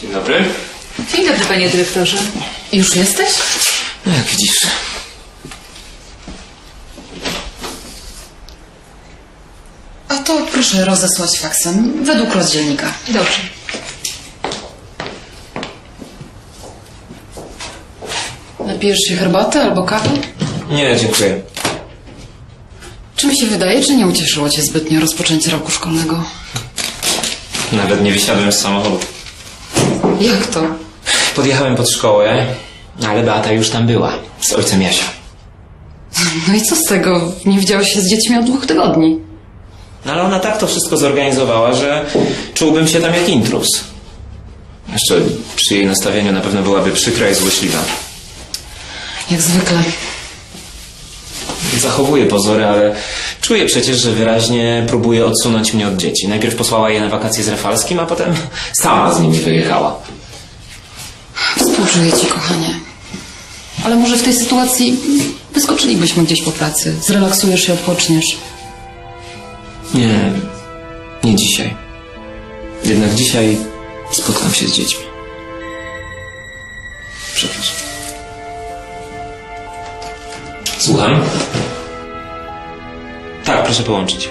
Dzień dobry. Dzień dobry, panie dyrektorze. Już jesteś? No jak widzisz. A to proszę rozesłać faksem według rozdzielnika. Dobrze. Napijesz się herbaty albo kawy? Nie, dziękuję. Czy mi się wydaje, czy nie ucieszyło cię zbytnio rozpoczęcie roku szkolnego? Nawet nie wysiadłem z samochodu. Jak to? Podjechałem pod szkołę, ale Beata już tam była. Z ojcem Jasia. No i co z tego? Nie widziałeś się z dziećmi od dwóch tygodni. No ale ona tak to wszystko zorganizowała, że czułbym się tam jak intrus. Jeszcze przy jej nastawieniu na pewno byłaby przykra i złośliwa. Jak zwykle. Zachowuje pozory, ale czuję przecież, że wyraźnie próbuje odsunąć mnie od dzieci. Najpierw posłała je na wakacje z Rafalskim, a potem sama z nimi wyjechała. Współczuję ci, kochanie. Ale może w tej sytuacji wyskoczylibyśmy gdzieś po pracy. Zrelaksujesz się, odpoczniesz. Nie, nie dzisiaj. Jednak dzisiaj spotkam się z dziećmi. Przepraszam. Słucham? Tak, proszę połączyć.